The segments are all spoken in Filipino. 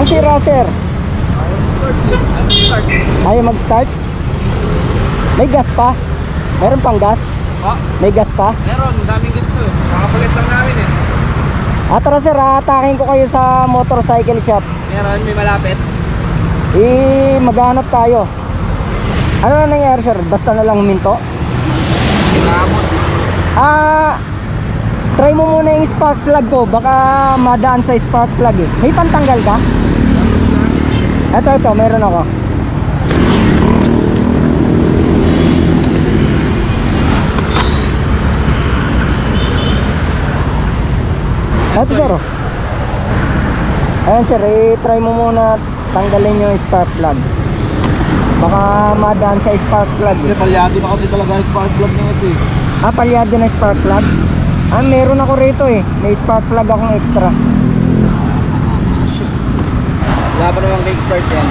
Ang sira, sir. Ayaw mag-start? May gas pa? Meron pang gas? Oh, May gas pa? meron. Daming gusto eh. Nakapagas lang namin eh. Ah, tara sir, atakin ko kayo sa motorcycle shop. Meron, may malapit. Eh, maghanap tayo. Ano na nangyari sir? Basta na lang huminto? Nakapot. Ah, try mo muna yung spark plug ko. Baka madaan sa spark plug eh. May pantanggal ka? Ito, ito, meron ako. Ito sir. Ayan sir, i-try mo muna tanggalin yung spark plug. Baka madaan sa spark plug. eh. Palyado na kasi talaga yung spark plug na ito eh. Ah, palyado na spark plug? Ah, meron ako rito eh. May spark plug akong extra. Wala pa namang kickstart yan.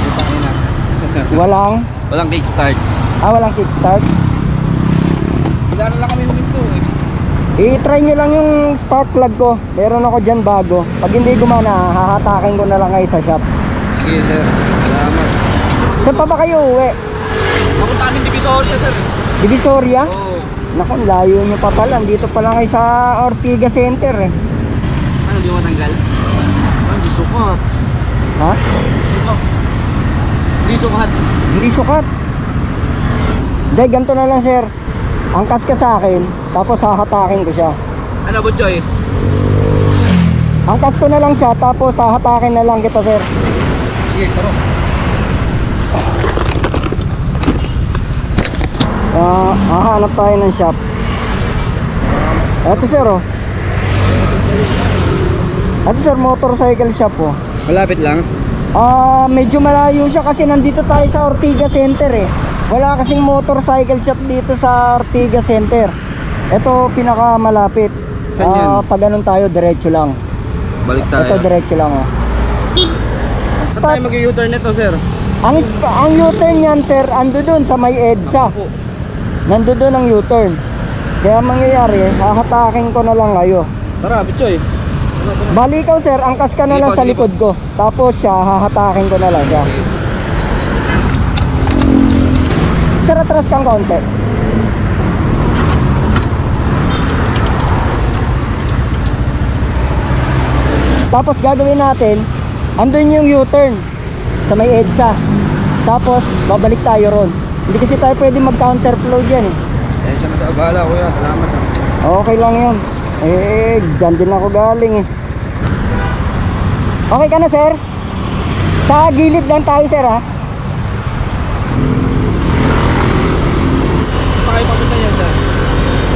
Walang, Walang kickstart. ah, walang kickstart. Wala na lang kami huminto eh. I-try nyo lang yung spark plug ko. Meron ako dyan bago. Pag hindi gumana, hahatakin ko na lang kayo sa shop. Sige sir. Salamat. Saan pa ba kayo uwi? Napunta kami Divisoria sir. Divisoria? Oo. Naku, layo nyo pa pala. Dito pa lang kayo sa Ortiga Center eh. Ano di mo matanggal? Ang sukat. Ha? Sukat. Hindi sukat. Hindi sukat. Hindi, ganito na lang sir. Angkas ka sa akin, tapos hahatakin ko siya. Ano Butchoy? Angkas ko na lang siya, tapos hahatakin na lang kita sir. Sige, taro. Ah, hahanap tayo ng shop. Ito sir oh. Ito sir, motorcycle shop oh. Malapit lang. Ah, medyo malayo siya kasi nandito tayo sa Ortiga Center eh. Wala kasing motorcycle shop dito sa Ortiga Center. Ito pinaka malapit. Saan yan? Ah, pag ganun tayo diretso lang. Balik Ito diretso lang oh. Saan tayo mag-u-turn nito sir? Ang ang U-turn yan sir, ando dun sa may EDSA. Nando doon ang U-turn. Kaya mangyayari, hahatakin ko na lang kayo. Tara Butchoy. Bali ikaw sir, angkas ka na lang sa likod ko. Tapos siya, hahatakin ko na lang siya. Sir, atras kang konti. Tapos gagawin natin, andun yung U-turn sa may EDSA. Tapos, babalik tayo ron. Hindi kasi tayo pwede mag-counterflow dyan eh. Yan siya sa abala kuya. Salamat. ah. Okay lang yun. Eh, dyan din ako galing eh. Okay ka na, sir? Sa gilid lang tayo, sir, ha? Pa kayo papunta yan sir?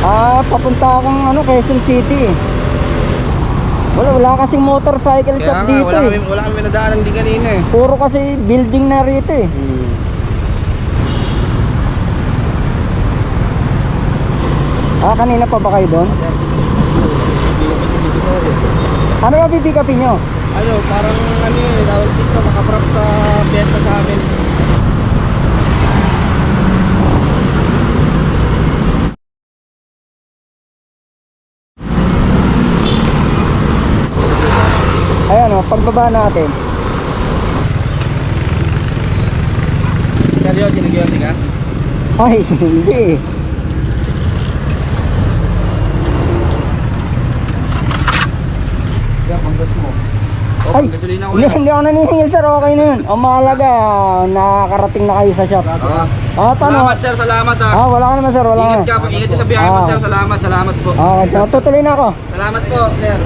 Ah, papunta akong ano, Quezon City eh. Wala, wala kasing motorcycle Kaya shop nga, dito wala eh. kami, wala kami nadaanan din kanina eh. Puro kasi building na rito eh. Ah, kanina pa ba kayo doon? Ano ba pipick upin nyo? Ano, parang ano yun, eh, tawag dito, makaprop sa fiesta sa amin. Ayan o, pagbaba natin. Seryosi, nagyosi ka? Ay, hindi eh. Yan, manggas mo. O, Ay, gasolina ko hindi, yan. hindi ako naningil sir, okay na yun. Ang mahalaga, nakakarating na kayo sa shop. Ah, Ah, paano? salamat sir, salamat ah. Ah, wala ka naman sir, wala Ingat ka. ka, pag-ingat ka sa biyahe mo Ah. sir, salamat, salamat po. Ah, tutuloy na ako. Salamat po, sir.